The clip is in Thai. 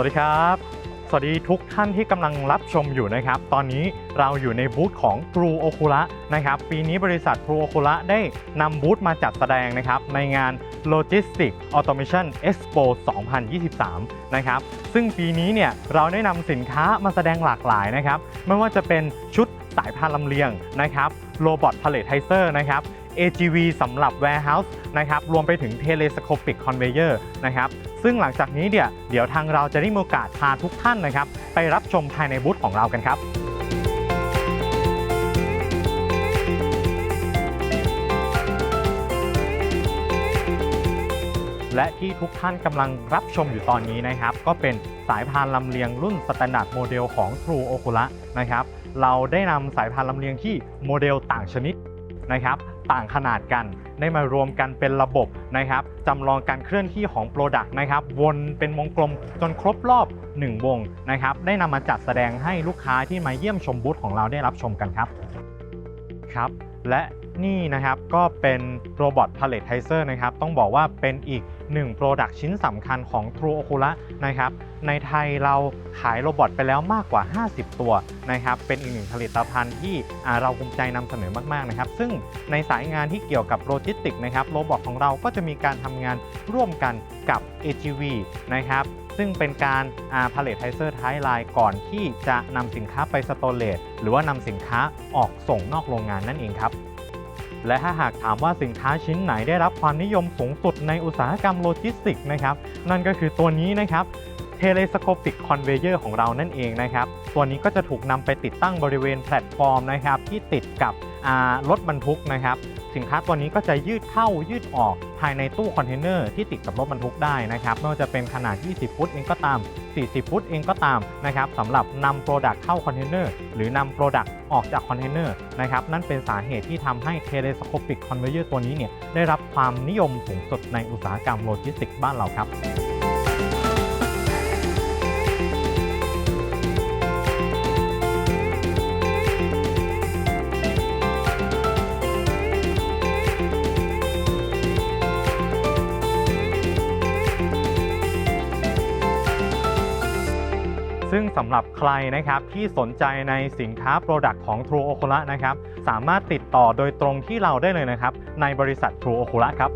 วัสดีครับ สวัสดีทุกท่านที่กำลังรับชมอยู่นะครับ ตอนนี้เราอยู่ในบูธของ True o c u l a นะครับ ปีนี้บริษัท True o c u l a ได้นำบูธมาจัดแสดงนะครับ ในงาน Logistic Automation Expo 2023 นะครับ ซึ่งปีนี้เนี่ยเราได้นำสินค้ามาแสดงหลากหลายนะครับ ไม่ว่าจะเป็นชุดสายพานลำเลียงนะครับ โรบอทพาเลทไทเซอร์นะครับ AGV สำหรับ Warehouse นะครับรวมไปถึง Telescopic Conveyor นะครับซึ่งหลังจากนี้เดี๋ยวเดี๋ยวทางเราจะได้มีโอกาสพาทุกท่านนะครับ ไปรับชมภายในบูธของเรากันครับและที่ทุกท่านกำลังรับชมอยู่ตอนนี้นะครับ ก็เป็นสายพานลำเลียงรุ่นสแตนดาร์ดโมเดลของ True o c u l a นะครับ เราได้นำสายพานลำเลียงที่โมเดลต่างชนิด นะครับต่างขนาดกันได้มารวมกันเป็นระบบนะครับจำลองการเคลื่อนที่ของโปรดักต์นะครับวนเป็นวงกลมจนครบรอบ 1 วงนะครับได้นำมาจัดแสดงให้ลูกค้าที่มาเยี่ยมชมบูธของเราได้รับชมกันครับครับ และนี่นะครับก็เป็นโรบอทพาเลทไทเซอร์นะครับต้องบอกว่าเป็นอีกหนึ่งโปรดักชิ้นสำคัญของ True o c u l a นะครับในไทยเราขายโรบอทไปแล้วมากกว่า 50 ตัวนะครับเป็นอีกหนึ่งผลิตภัณฑ์ที่เราภูมิใจนำเสนอมากๆนะครับซึ่งในสายงานที่เกี่ยวกับโลจิสติกนะครับโรบอทของเราก็จะมีการทำงานร่วมกันกับ AGV นะครับ ซึ่งเป็นการพาเลทไทเซอร์ท้ายไลน์ก่อนที่จะนำสินค้าไปสโตเลตหรือว่านำสินค้าออกส่งนอกโรงงานนั่นเองครับ และถ้าหากถามว่าสินค้าชิ้นไหนได้รับความนิยมสูงสุดในอุตสาหกรรมโลจิสติกส์นะครับ นั่นก็คือตัวนี้นะครับ Telescopic Conveyor ของเรานั่นเองนะครับ ตัวนี้ก็จะถูกนำไปติดตั้งบริเวณแพลตฟอร์มนะครับที่ติดกับรถบรรทุกนะครับ สินค้าตัวนี้ก็จะยืดเข้ายืดออกภายในตู้คอนเทนเนอร์ที่ติดกับรถบรรทุกได้นะครับไม่ว่าจะเป็นขนาด 20 ฟุตเองก็ตาม 40 ฟุตเองก็ตามนะครับสำหรับนำโปรดักต์เข้าคอนเทนเนอร์หรือนำโปรดักต์ออกจากคอนเทนเนอร์นะครับนั่นเป็นสาเหตุที่ทำให้เทเลสโคปิกคอนเวเยอร์ตัวนี้เนี่ยได้รับความนิยมสูงสุดในอุตสาหกรรมโลจิสติกส์บ้านเราครับ ซึ่งสำหรับใครนะครับที่สนใจในสินค้าโปรดักต์ของ True o c u l a นะครับ สามารถติดต่อโดยตรงที่เราได้เลยนะครับ ในบริษัท True o c u l a ครับ